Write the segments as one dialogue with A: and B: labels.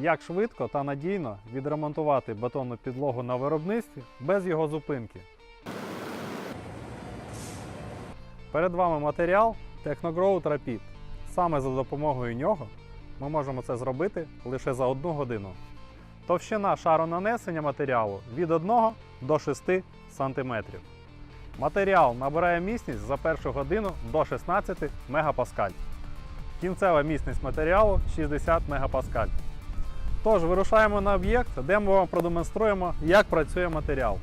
A: як швидко та надійно відремонтувати бетонну підлогу на виробництві без його зупинки. Перед вами матеріал Technogrowth Rapid. Саме за допомогою нього ми можемо це зробити лише за одну годину. Товщина шару нанесення матеріалу від 1 до 6 см. Матеріал набирає міцність за першу годину до 16 МПа. Кінцева міцність матеріалу 60 МПа. Тож вирушаємо на об'єкт, де ми вам продемонструємо, як працює матеріал.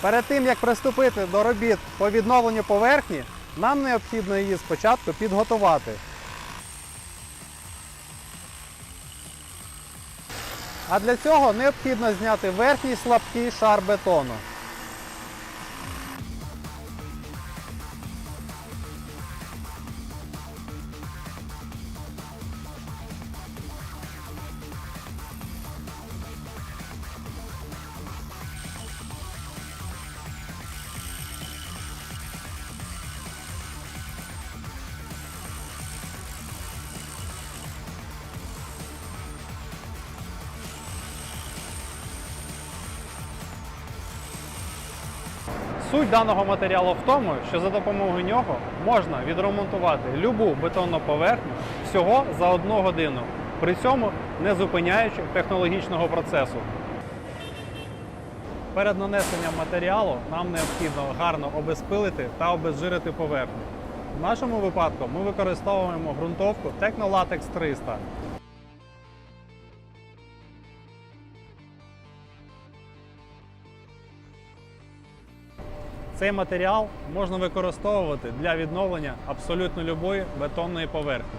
A: Перед тим як приступити до робіт по відновленню поверхні, нам необхідно її спочатку підготувати. А для цього необхідно зняти верхній слабкий шар бетону. Суть даного матеріалу в тому, що за допомогою нього можна відремонтувати любу бетонну поверхню всього за одну годину, при цьому не зупиняючи технологічного процесу. Перед нанесенням матеріалу нам необхідно гарно обезпилити та обезжирити поверхню. В нашому випадку ми використовуємо ґрунтовку Technolatex 300. Цей матеріал можна використовувати для відновлення абсолютно любої бетонної поверхні.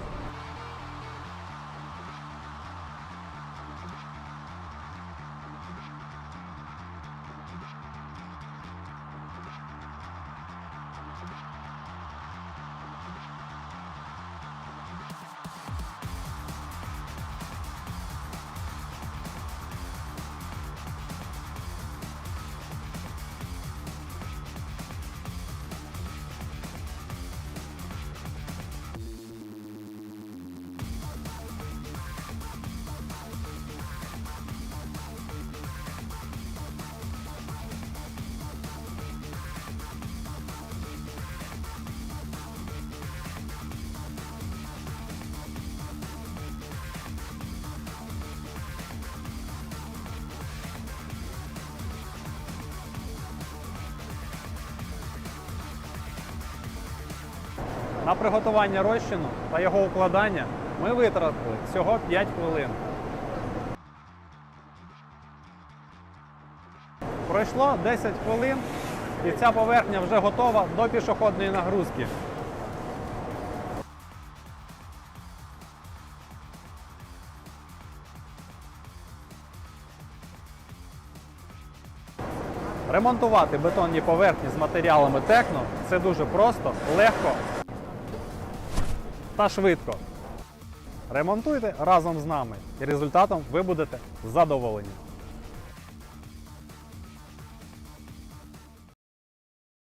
A: На приготування розчину та його укладання ми витратили всього 5 хвилин. Пройшло 10 хвилин і ця поверхня вже готова до пішохідної нагрузки. Ремонтувати бетонні поверхні з матеріалами Техно це дуже просто, легко та швидко. Ремонтуйте разом з нами і результатом ви будете задоволені.